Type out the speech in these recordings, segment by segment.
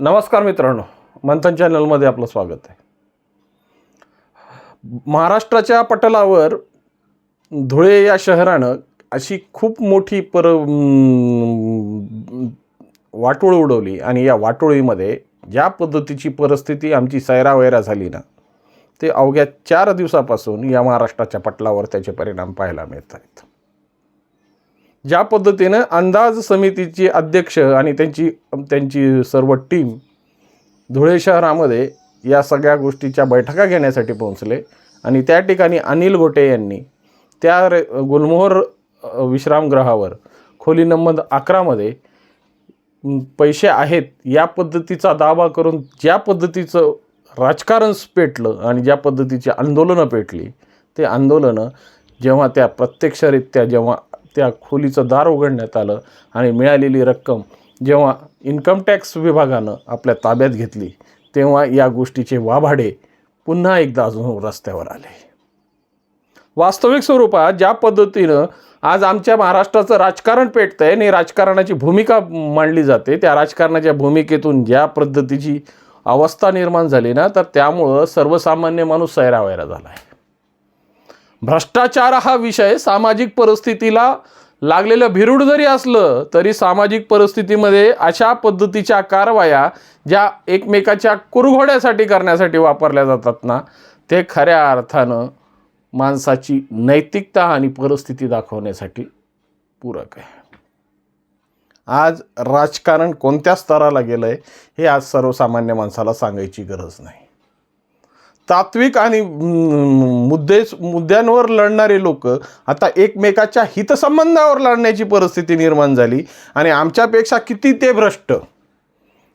नमस्कार मित्रांनो मंथन चॅनलमध्ये आपलं स्वागत आहे. महाराष्ट्राच्या पटलावर धुळे या शहरानं अशी खूप मोठी पर वाटोळ उडवली आणि या वाटोळीमध्ये ज्या पद्धतीची परिस्थिती आमची सैरावैरा झाली ना ते अवघ्या चार दिवसापासून या महाराष्ट्राच्या पटलावर त्याचे परिणाम पाहायला मिळत आहेत ज्या पद्धतीनं अंदाज समितीचे अध्यक्ष आणि त्यांची त्यांची सर्व टीम धुळे शहरामध्ये या सगळ्या गोष्टीच्या बैठका घेण्यासाठी पोहोचले. आणि त्या ठिकाणी अनिल गोटे यांनी त्या रे गुलमोहर विश्रामगृहावर खोली नंबर अकरामध्ये पैसे आहेत या पद्धतीचा दावा करून ज्या पद्धतीचं राजकारण पेटलं आणि ज्या पद्धतीची आंदोलनं पेटली ते आंदोलनं जेव्हा त्या प्रत्यक्षरित्या जेव्हा त्या खोलीचं दार उघडण्यात आलं आणि मिळालेली रक्कम जेव्हा इन्कम टॅक्स विभागानं आपल्या ताब्यात घेतली तेव्हा या गोष्टीचे वाभाडे पुन्हा एकदा अजून रस्त्यावर आले. वास्तविक स्वरूपात ज्या पद्धतीनं आज आमच्या महाराष्ट्राचं राजकारण पेटतं आहे आणि राजकारणाची भूमिका मांडली जाते त्या राजकारणाच्या भूमिकेतून ज्या पद्धतीची अवस्था निर्माण झाली ना तर त्यामुळं सर्वसामान्य माणूस सैरावैरा झाला आहे भ्रष्टाचार हा विषय सामाजिक परिस्थितीला लागलेलं भिरूड जरी असलं तरी सामाजिक परिस्थितीमध्ये अशा पद्धतीच्या कारवाया ज्या एकमेकाच्या कुरघोड्यासाठी करण्यासाठी वापरल्या जातात ना ते खऱ्या अर्थानं माणसाची नैतिकता आणि परिस्थिती दाखवण्यासाठी पूरक आहे. आज राजकारण कोणत्या स्तराला गेलं आहे हे आज सर्वसामान्य माणसाला सांगायची गरज नाही. तात्विक आणि मुद्दे मुद्द्यांवर लढणारे लोक आता एकमेकाच्या हितसंबंधावर लढण्याची परिस्थिती निर्माण झाली. आणि आमच्यापेक्षा किती ते भ्रष्ट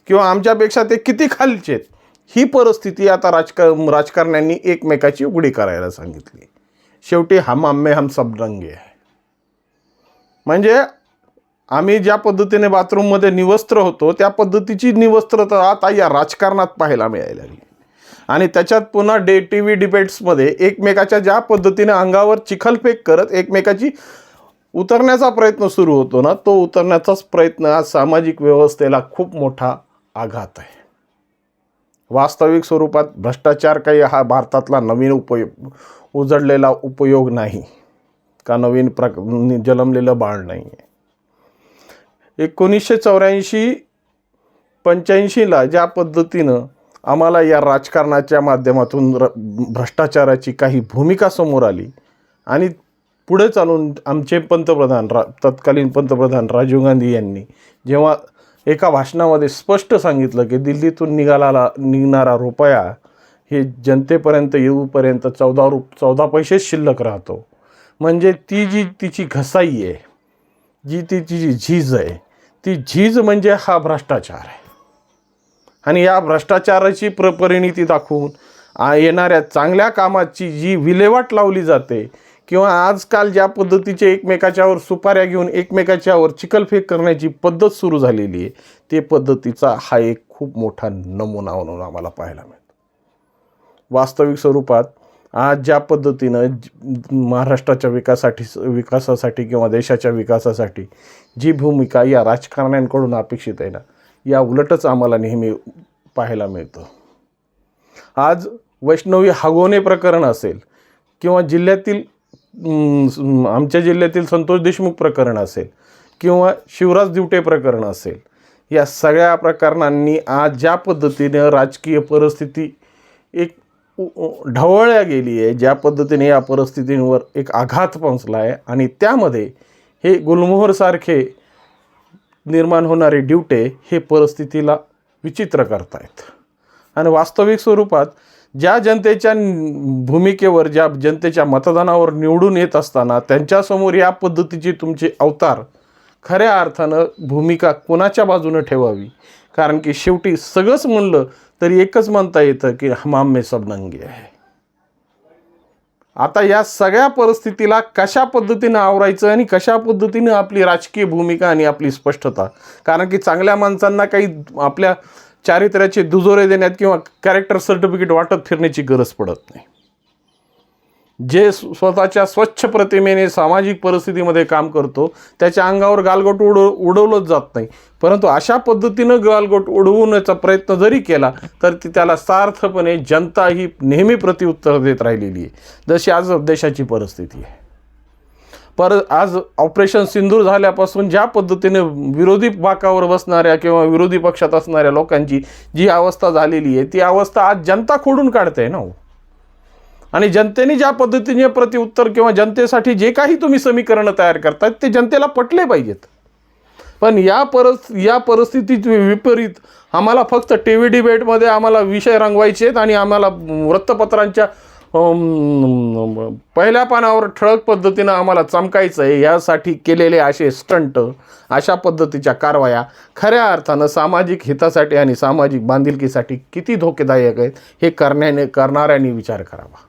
किंवा आमच्यापेक्षा ते किती खालचेत ही परिस्थिती आता राजक राजकारण्यांनी एकमेकाची उघडी करायला सांगितली. शेवटी हम आम्मे हम सब रंगे आहे म्हणजे आम्ही ज्या पद्धतीने बाथरूममध्ये निवस्त्र होतो त्या पद्धतीची निवस्त्रता आता या राजकारणात पाहायला मिळायला लागली. आणि त्याच्यात पुन्हा डे टी व्ही डिबेट्समध्ये एकमेकाच्या ज्या पद्धतीने अंगावर चिखलफेक करत एकमेकाची उतरण्याचा प्रयत्न सुरू होतो ना तो उतरण्याचाच प्रयत्न आज सामाजिक व्यवस्थेला खूप मोठा आघात आहे. वास्तविक स्वरूपात भ्रष्टाचार काही हा भारतातला नवीन उपयोग उजडलेला उपयोग नाही. का नवीन प्रक जन्मलेलं बाळ नाही आहे एकोणीसशे चौऱ्याऐंशी पंच्याऐंशीला ज्या पद्धतीनं आम्हाला या राजकारणाच्या माध्यमातून र भ्रष्टाचाराची काही भूमिका समोर आली. आणि पुढे चालून आमचे पंतप्रधान रा तत्कालीन पंतप्रधान राजीव गांधी यांनी जेव्हा एका भाषणामध्ये स्पष्ट सांगितलं की दिल्लीतून निघाला निघणारा रुपया हे जनतेपर्यंत येऊपर्यंत चौदा रुप चौदा पैसेच शिल्लक राहतो. म्हणजे ती जी तिची घसाई आहे जी तिची जी झीज आहे ती झीज म्हणजे हा भ्रष्टाचार आहे. आणि या भ्रष्टाचाराची प्रपरिणिती दाखवून येणाऱ्या चांगल्या कामाची जी विल्हेवाट लावली जाते किंवा आजकाल ज्या पद्धतीचे एकमेकाच्यावर सुपाऱ्या घेऊन एकमेकाच्यावर चिखलफेक करण्याची पद्धत सुरू झालेली आहे ते पद्धतीचा हा एक खूप मोठा नमुना म्हणून आम्हाला पाहायला मिळतो. वास्तविक स्वरूपात आज ज्या पद्धतीनं महाराष्ट्राच्या विकासासाठी विकासासाठी किंवा देशाच्या विकासासाठी जी भूमिका या राजकारण्यांकडून अपेक्षित आहे ना या उलटच आम्हाला नेहमी पाहायला मिळतं. आज वैष्णवी हगवणे प्रकरण असेल किंवा जिल्ह्यातील आमच्या जिल्ह्यातील संतोष देशमुख प्रकरण असेल किंवा शिवराज दिवटे प्रकरण असेल या सगळ्या प्रकरणांनी आज ज्या पद्धतीनं राजकीय परिस्थिती एक ढवळल्या गेली आहे ज्या पद्धतीने या परिस्थितींवर एक आघात पोचला आहे आणि त्यामध्ये हे गुलमोहरसारखे निर्माण होणारे ड्युटे हे परिस्थितीला विचित्र करतायत. आणि वास्तविक स्वरूपात ज्या जनतेच्या भूमिकेवर ज्या जनतेच्या मतदानावर निवडून येत असताना त्यांच्यासमोर या पद्धतीची तुमचे अवतार खऱ्या अर्थानं भूमिका कोणाच्या बाजूनं ठेवावी? कारण की शेवटी सगळंच म्हणलं तरी एकच म्हणता येतं की हमाम में सब नंगे आहे. आता या सगळ्या परिस्थितीला कशा पद्धतीनं आवरायचं आणि कशा पद्धतीनं आपली राजकीय भूमिका आणि आपली स्पष्टता? कारण की चांगल्या माणसांना काही आपल्या चारित्र्याचे दुजोरे देण्यात किंवा कॅरेक्टर सर्टिफिकेट वाटत फिरण्याची गरज पडत नाही. जे स्वतःच्या स्वच्छ प्रतिमेने सामाजिक परिस्थितीमध्ये काम करतो त्याच्या अंगावर गालगोट उड उडवलंच जात नाही. परंतु अशा पद्धतीनं गालगोट उडवण्याचा प्रयत्न जरी केला तर ती त्याला सार्थपणे जनता ही नेहमी प्रतिउत्तर देत राहिलेली आहे. जशी आज देशाची परिस्थिती आहे. पर आज ऑपरेशन सिंदूर झाल्यापासून ज्या पद्धतीने विरोधी बाकावर बसणाऱ्या किंवा विरोधी पक्षात असणाऱ्या लोकांची जी अवस्था झालेली आहे ती अवस्था आज जनता खोडून काढते ना हो. आणि जनतेने ज्या पद्धतीने प्रतिउत्तर किंवा जनतेसाठी जे काही तुम्ही समीकरणं तयार करतात ते जनतेला पटले पाहिजेत. पण या परस या परिस्थितीत विपरीत आम्हाला फक्त टी व्ही डिबेटमध्ये आम्हाला विषय रंगवायचे आहेत आणि आम्हाला वृत्तपत्रांच्या पहिल्या पानावर ठळक पद्धतीनं आम्हाला चमकायचं आहे यासाठी केलेले असे स्टंट अशा पद्धतीच्या कारवाया खऱ्या अर्थानं सामाजिक हितासाठी आणि सामाजिक बांधिलकीसाठी किती धोकेदायक आहेत हे करण्याने करणाऱ्यांनी विचार करावा.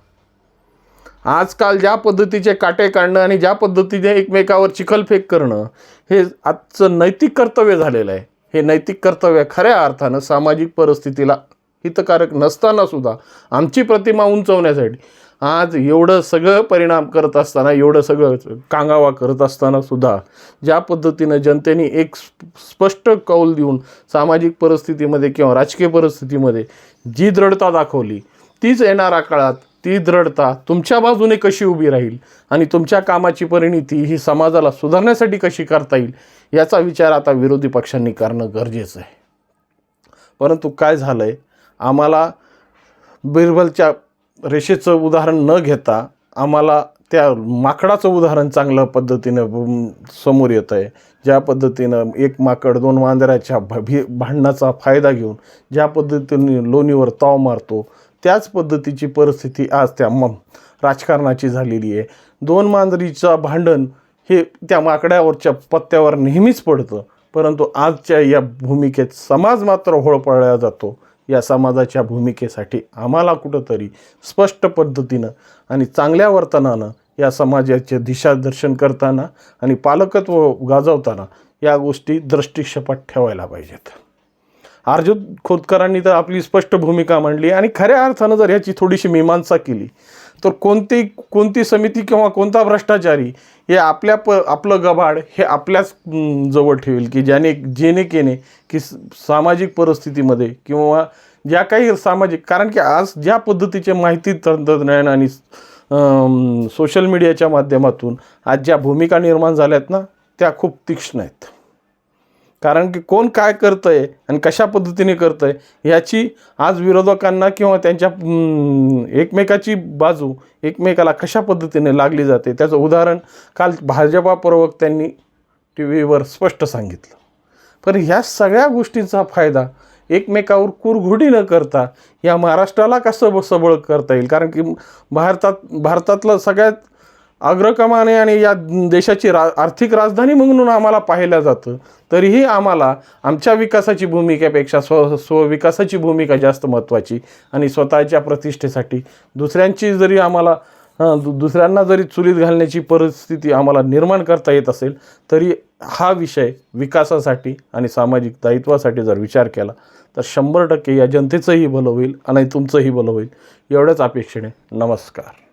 आजकाल ज्या पद्धतीचे काटे काढणं आणि ज्या पद्धतीने एकमेकावर चिखलफेक करणं हे आजचं नैतिक कर्तव्य झालेलं आहे. हे नैतिक कर्तव्य खऱ्या अर्थानं सामाजिक परिस्थितीला हितकारक नसताना सुद्धा आमची प्रतिमा उंचवण्यासाठी आज एवढं सगळं परिणाम करत असताना एवढं सगळं कांगावा करत असताना सुद्धा ज्या पद्धतीनं जनतेने एक स्पष्ट कौल देऊन सामाजिक परिस्थितीमध्ये किंवा राजकीय परिस्थितीमध्ये जी दृढता दाखवली तीच येणाऱ्या काळात ती दृढता तुमच्या बाजूने कशी उभी राहील आणि तुमच्या कामाची परिणिती ही समाजाला सुधारण्यासाठी कशी करता येईल याचा विचार आता विरोधी पक्षांनी करणं गरजेचं आहे. परंतु काय झालं आहे आम्हाला बिरबलच्या रेषेचं उदाहरण न घेता आम्हाला त्या माकडाचं उदाहरण चांगल्या पद्धतीनं समोर येतं आहे ज्या पद्धतीनं एक माकड दोन मांजराच्या भ भी भांडणाचा फायदा घेऊन ज्या पद्धतीने लोणीवर ताव मारतो त्याच पद्धतीची परिस्थिती आज त्या म राजकारणाची झालेली आहे. दोन मांजरीचं भांडण हे त्या माकड्यावरच्या पत्त्यावर नेहमीच पडतं. परंतु आजच्या या भूमिकेत समाज मात्र होळपळला जातो. या समाजाच्या भूमिकेसाठी आम्हाला कुठंतरी स्पष्ट पद्धतीनं आणि चांगल्या वर्तनानं या समाजाचे दिशादर्शन करताना आणि पालकत्व गाजवताना या गोष्टी दृष्टिक्षेपात ठेवायला पाहिजेत. अर्जुन खोतकरांनी तर आपली स्पष्ट भूमिका मांडली आणि खऱ्या अर्थानं जर ह्याची थोडीशी मीमांसा केली तर कोणती कोणती समिती किंवा कोणता भ्रष्टाचारी हे आपल्या प आपलं गबाड हे आपल्याच जवळ ठेवेल की ज्याने जेणे केने की सामाजिक परिस्थितीमध्ये किंवा ज्या काही सामाजिक कारण की आज ज्या पद्धतीचे माहिती तंत्रज्ञान आणि सोशल मीडियाच्या माध्यमातून आज ज्या भूमिका निर्माण झाल्यात ना त्या खूप तीक्ष्ण आहेत. कारण की कोण काय करतं आहे आणि कशा पद्धतीने करतं आहे ह्याची आज विरोधकांना किंवा त्यांच्या एकमेकाची बाजू एकमेकाला कशा पद्धतीने लागली जाते त्याचं उदाहरण काल भाजपा प्रवक्त्यांनी टी व्हीवर स्पष्ट सांगितलं. पण ह्या सगळ्या गोष्टींचा फायदा एकमेकावर कुरघुडी न करता या महाराष्ट्राला कसं सबळ करता येईल? कारण की भारतात भारतातलं सगळ्यात अग्रक्रमाने आणि या देशाची रा आर्थिक राजधानी म्हणून आम्हाला पाहिलं जातं तरीही आम्हाला आमच्या विकासाची भूमिकेपेक्षा स्व स्वविकासाची भूमिका जास्त महत्त्वाची आणि स्वतःच्या प्रतिष्ठेसाठी दुसऱ्यांची जरी आम्हाला दुसऱ्यांना जरी चुलीत घालण्याची परिस्थिती आम्हाला निर्माण करता येत असेल तरी हा विषय विकासासाठी आणि सामाजिक दायित्वासाठी जर विचार केला तर शंभर टक्के या जनतेचंही भलं होईल आणि तुमचंही भलं होईल. एवढ्याच अपेक्षेने नमस्कार.